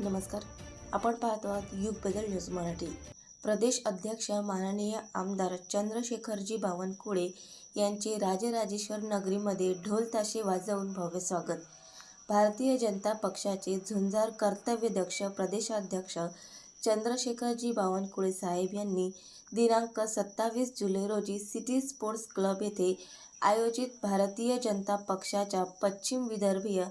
नमस्कार. आपण पाहतो आहात युग बदल न्यूज मराठी. प्रदेश अध्यक्ष माननीय आमदार चंद्रशेखरजी बावनकुळे यांचे राजराजेश्वर नगरीमध्ये ढोल ताशे वाजवून भव्य स्वागत. भारतीय जनता पक्षाचे झुंजार कर्तव्यदक्ष प्रदेशाध्यक्ष चंद्रशेखरजी बावनकुळे साहेब यांनी दिनांक सत्तावीस जुलै रोजी सिटी स्पोर्ट्स क्लब येथे आयोजित भारतीय जनता पक्षाच्या पश्चिम विदर्भीय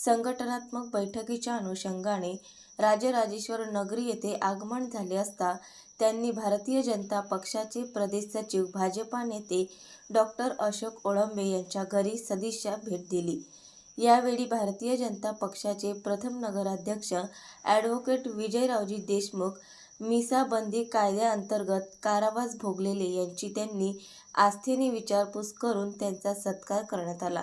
संघटनात्मक बैठकीच्या अनुषंगाने राजराजेश्वर नगरी येथे आगमन झाले असता त्यांनी भारतीय जनता पक्षाचे प्रदेश सचिव भाजपा नेते डॉक्टर अशोक ओळंबे यांच्या घरी सदिच्छा भेट दिली. यावेळी भारतीय जनता पक्षाचे प्रथम नगराध्यक्ष ॲडव्होकेट विजयरावजी देशमुख मिसाबंदी कायद्याअंतर्गत कारावास भोगलेले यांची त्यांनी आस्थेने विचारपूस करून त्यांचा सत्कार करण्यात आला.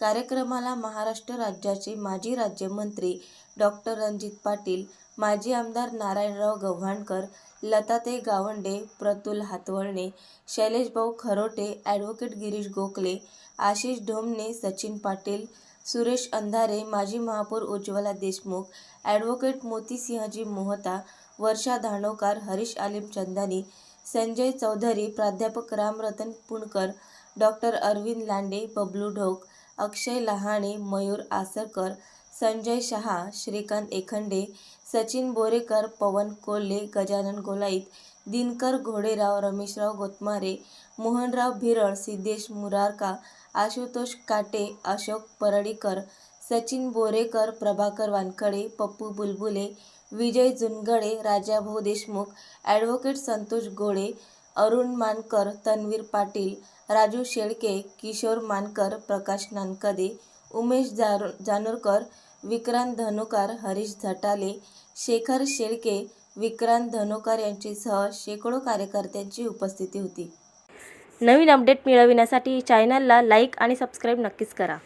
कार्यक्रमाला महाराष्ट्र राज्याचे माजी राज्यमंत्री डॉक्टर रणजित पाटील माजी आमदार नारायणराव गव्हाणकर लताते गावंडे प्रतुल हातवळणे शैलेशभाऊ खरोटे ॲडव्होकेट गिरीश गोखले आशिष ढोमणे सचिन पाटील सुरेश अंधारे माजी महापौर उज्ज्वला देशमुख ॲडव्होकेट मोतीसिंहजी मोहता वर्षा धानोकार हरीश आलिम चंदानी संजय चौधरी प्राध्यापक रामरतन पुणकर डॉक्टर अरविंद लांडे बबलू ढोक अक्षय लहाणे मयूर आसरकर संजय शहा श्रीकांत एखंडे सचिन बोरेकर पवन कोल्हे गजानन गोलाईत दिनकर घोडेराव रमेशराव गोतमारे मोहनराव भिरळ सिद्धेश मुरारका आशुतोष काटे अशोक परळीकर सचिन बोरेकर प्रभाकर वानखडे पप्पू बुलबुले विजय जुनगडे राजाभाऊ देशमुख ॲडव्होकेट संतोष गोळे अरुण मानकर तन्वीर पाटील राजू शेळके किशोर मानकर प्रकाश नानकदे उमेश जार जानोरकर विक्रांत धनुकार हरीश झटाले शेखर शेळके विक्रांत धनुकार यांच्यासह शेकडो कार्यकर्त्यांची उपस्थिती होती. नवीन अपडेट मिळविण्यासाठी चॅनलला लाईक आणि सबस्क्राईब नक्कीच करा.